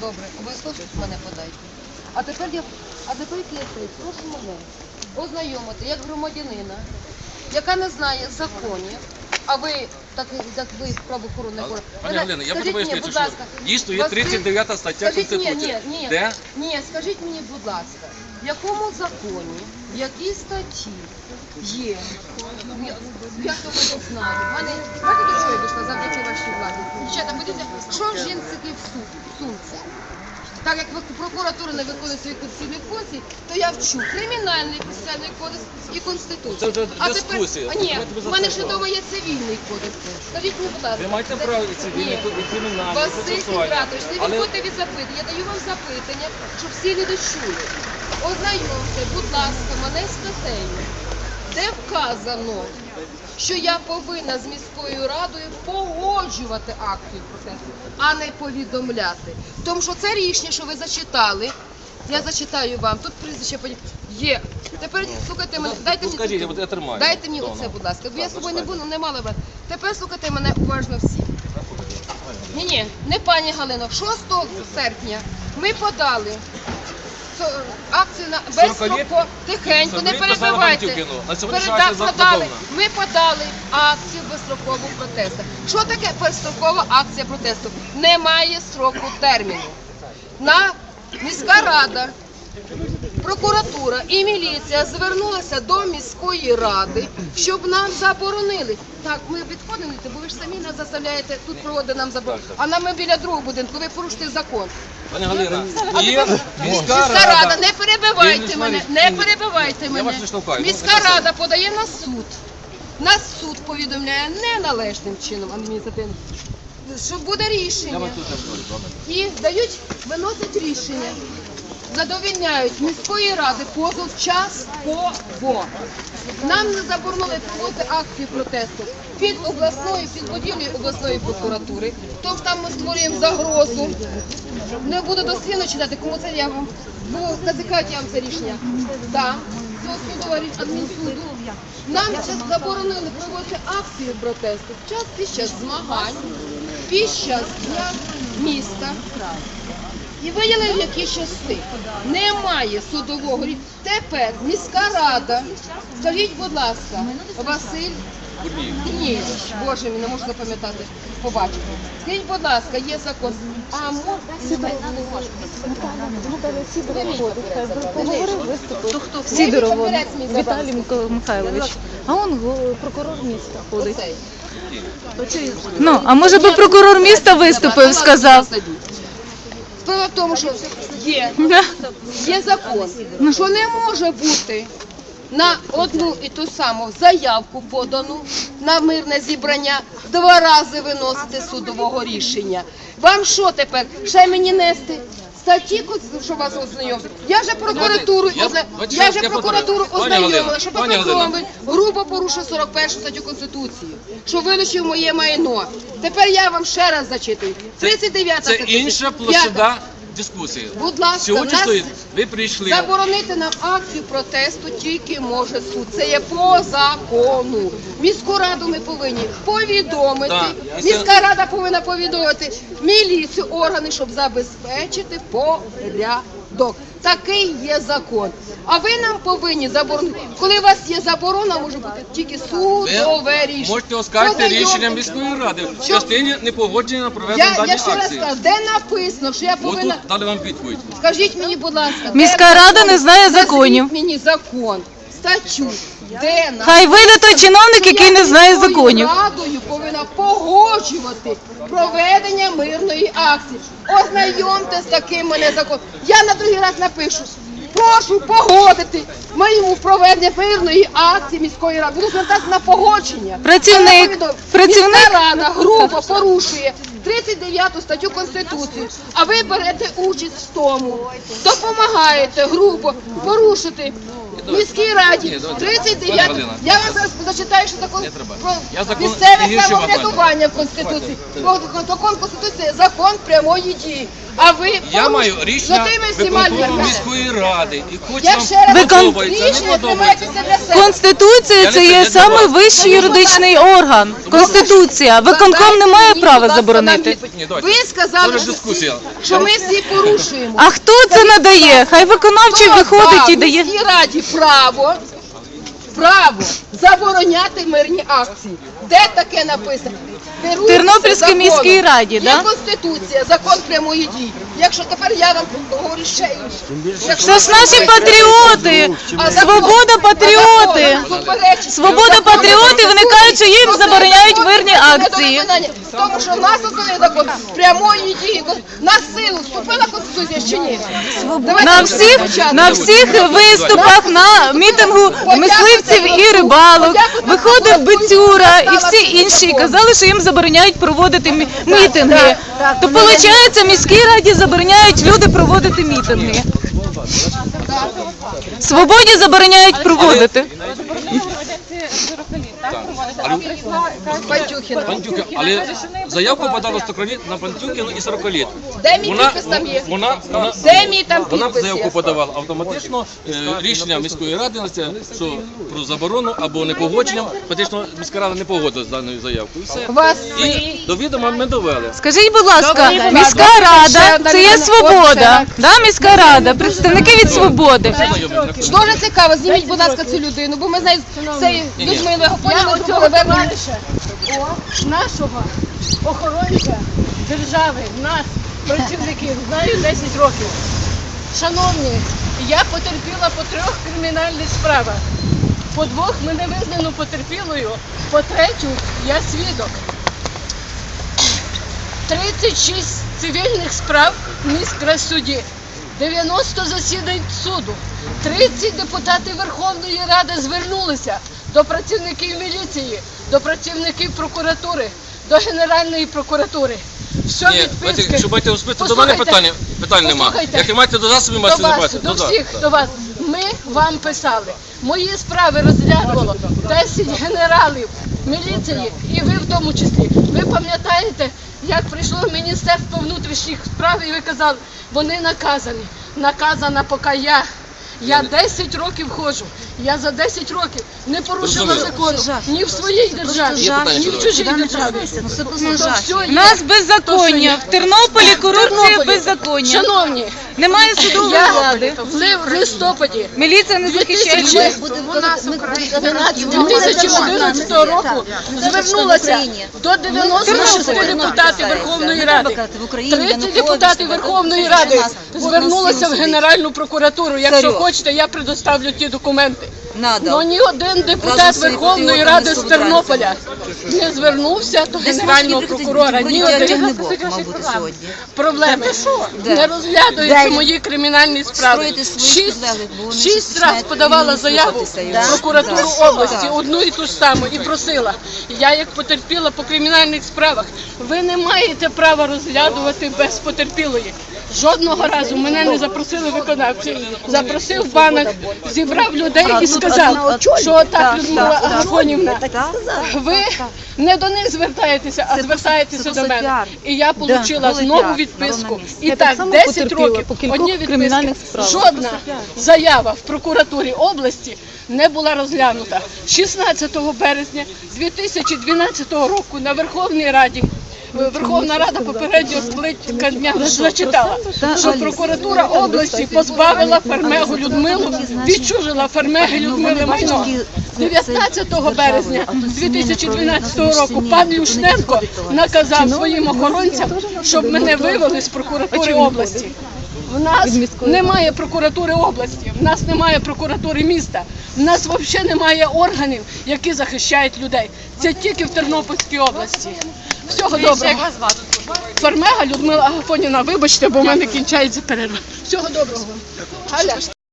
Добре, обов'язково щось мене подайте. А тепер я, а тепер я прошу мене ознайомити як громадянина, яка не знає законів, а ви так, як ви правоохоронний орган. Пані Ви- Галина, я буду пояснити, що дійсно є 39 стаття Скажіть, ні, Конституції. Ні, ні, Де? ні, скажіть мені, будь ласка, в якому законі, в якій статті є, я, я того не знаю, в мене, знаєте, до чого я дійшла завдяки вашій владі? Дівчата, подивіться, що жінці в су- в? Так як прокуратура не виконує свої конституційні функції, то я вчу кримінальний процесуальний кодекс і конституцію. Це вже а дискусія. А, ні, Давайте в мене ще вдома є цивільний кодекс. Скажіть мені, будь ласка. Ви маєте це- право і цивільний, Ні. і кримінальний, Василь процесуальний. Не Але- відходьте від запитання. Я даю вам запитання, щоб всі люди чули. Ознайомте, будь ласка, мене з статтею, де вказано, що я повинна з міською радою погоджувати акцію протесту, а не повідомляти. Тому що це рішення, що ви зачитали. Я зачитаю вам. Тут прізвище є. Тепер слухайте мене. Дайте Ну, мені скажіть, от я тримаю. Дайте мені оце, будь ласка. Бо я з собою не буду, не мала брати. Тепер слухайте мене уважно всі. Ні, ні, не пані Галино. 6 серпня ми подали акцію на без Сорокаліт- Тихенько, не перебивайте. Сьогодні подали. Ми подали акцію безстрокового протесту. Що таке безстрокова акція протесту? Немає строку терміну. На міська рада, прокуратура і міліція звернулися до міської ради, щоб нам заборонили. Так, ми відходимо, бо ви ж самі нас заставляєте тут проводити нам заборону. А нам ми біля другого будинку, ви порушите закон. Пані Галина, є міська рада, не перебивайте мене, не перебивайте мене. Міська рада подає на суд. Нас суд повідомляє неналежним чином адміністративним, що буде рішення. І дають, виносять рішення, задовільняють міської ради позов час по бо. Нам не заборонили проводити акцію протесту під обласною, під будівлею обласної прокуратури. Тож там ми створюємо загрозу. Не буду дослівно читати, кому це я вам. Бо я вам це рішення. Так, адмінсуду. Нам заборонили проводити акцію протесту в час під час змагань, під час дня міста. І виділили які части. Немає судового. Тепер міська рада, скажіть, будь ласка, Василь ні, боже мій, не можу запам'ятати. Побачимо. Скажіть, будь ласка, є закон. А. Сідоров, забрав. Віталій Михайлович. А он прокурор міста ходить. Ну, а може би прокурор міста виступив, сказав. Справа в тому, що є, є закон, що не може бути на одну і ту саму заявку подану на мирне зібрання два рази виносити судового рішення. Вам що тепер? Ще мені нести? Статті, що вас ознайомили. Я вже прокуратуру Я- озна- от я щас вже я прокуратуру. Пані ознайомила, Галина, що пані Петро Галина. Грубо порушив 41 статтю Конституції, що вилучив моє майно. Тепер я вам ще раз зачитую. 39 Це стаття. інша площада дискусії. Будь ласка, Сьогодні нас стоїть, ви прийшли. Заборонити нам акцію протесту тільки може суд. Це є по закону. Міську раду ми повинні повідомити. Так, Міська рада повинна повідомити міліцію, органи, щоб забезпечити порядок. Такий є закон. А ви нам повинні заборонити. Коли у вас є заборона, може бути тільки судове рішення. можете оскаржити рішення міської ради в Що? частині непогодження на проведення Я, я ще раз акції. кажу, де написано, що я От повинна. тут дали вам відповідь. Скажіть мені, будь ласка, Міська рада закон? не знає Назвіть законів. мені закон, статтю, де на Хай вийде той чиновник, який не знає законів. радою повинна погоджувати проведення мирної акції. Ознайомте з таким мене закон. Я на другий раз напишу. Прошу погодити моєму проведення мирної акції міської ради. Буду звертатися на погодження. Працівник- повідомлю, працівник- Міська рада грубо порушує 39 статтю Конституції, а ви берете участь в тому, допомагаєте грубо порушити міській раді. Ні, давайте. 39 Я вам зараз зачитаю, що закон про місцеве самоврядування в Конституції. Закон Конституції. Закон прямої дії. А ви Я поруч- маю за рішення тими всіма виконкому людьми. міської ради. І хоч Я вам раз Викон- подобається, не рішення подобається. приймайтеся для себе. Конституція це є саме вищий юридичний орган. Конституція. Виконком не має Дайте права мені, будь ласка, заборонити. нам відповідь. Ні, давайте. Ви сказали, що дискусія. що ми всі порушуємо. А хто це надає? Хай виконавчий Хто виходить дав і дає. міській раді право, право забороняти мирні акції. Де таке написано? Керуйтеся Тернопільській міській раді, Є да? Конституція, закон прямої дії. Якщо тепер я вам говорю ще інше. Це ж наші патріоти. Свобода патріоти. Свобода патріоти, вони кажуть, що їм забороняють мирні акції. Тому що в нас основний закон прямої дії. На силу вступила Конституція чи ні? На всіх, на всіх виступах на мітингу мисливців і рибалок виходив Бецюра і всі інші і казали, що їм забороняють проводити мі- мітинги. То виходить, міській раді забороняють люди проводити мітинги. Свободі забороняють проводити. Пантюхіна. Пантюхи, але заявку подало 100 на Пантюхіну і 40 літ. Де мій Вона, підпис там є? вона, вона, Де мій там вона підпис заявку є? подавала автоматично е, рішення міської ради на це, що про заборону або непогодженням, фактично міська рада не погодилась з даною заявкою. І все. Вас І до відома ми довели. Скажіть, будь ласка, Добре, міська рада це є свобода. Да, міська рада, представники від свободи. Знайомі. Дуже цікаво, зніміть, будь ласка, цю людину, бо ми з нею з цією Людмилою Гафонівною зробили вернення. нашого охоронця держави, нас, працівників, знаю 10 років. Шановні, я потерпіла по трьох кримінальних справах. По двох мене визнано потерпілою, по третю я свідок. 36 цивільних справ в міськрайсуді, 90 засідань суду, 30 депутатів Верховної Ради звернулися до працівників міліції, до працівників прокуратури, до Генеральної прокуратури. Все Ні, відписки. якщо маєте особисто до мене питання, питань нема. послухайте. Як і маєте до засобів до масової вас, до всіх, до вас. Ми вам писали. Мої справи розглядувало 10 генералів міліції, і ви в тому числі. Ви пам'ятаєте, як прийшло Міністерство внутрішніх справ, і ви казали, вони наказані. Наказана поки я. Я 10 років ходжу. Я за 10 років не порушила закону. Ні в своїй державі, ні в чужій державі. У нас беззаконня. В Тернополі корупція Тернополі. беззаконня. Шановні, Немає судової я влади. в в листопаді. Міліція не захищає людей. 2011 року звернулася до 96 депутатів Верховної Ради. 30 депутатів Верховної Ради звернулися в Генеральну прокуратуру. Якщо хочете, я предоставлю ті документи. Но ні один депутат Верховної Ради з Тернополя не звернувся до Генерального прокурора. Ні один. Проблеми. Не розглядаються мої кримінальні справи. Строїти своїх Шість, підлеглих, бо вони шість щось раз подавала заяву рухатися, в прокуратуру області, Так. одну і ту ж саму, і просила. Я як потерпіла по кримінальних справах, ви не маєте права розглядувати без потерпілої. Жодного разу мене не запросили виконавці. Запросив банок, зібрав людей і сказав, що так, Людмила Агафонівна, ви не до них звертаєтеся, а звертаєтеся до мене. І я отримала знову відписку. І так, само 10 років, одні відписки. Жодна заява в прокуратурі області не була розглянута. 16 березня 2012 року на Верховній Раді Верховна Рада попереднього скликання зачитала, що прокуратура області позбавила Фермегу Людмилу, відчужила Фермеги Людмили майно. 19 березня 2012 року пан Люшненко наказав своїм охоронцям, щоб мене вивели з прокуратури області. В нас немає прокуратури області, в нас немає прокуратури міста, в нас взагалі немає органів, які захищають людей. Це тільки в Тернопільській області. Всього доброго. Фармега Людмила Агафонівна, вибачте, бо в мене кінчається перерва. Всього доброго. Галя.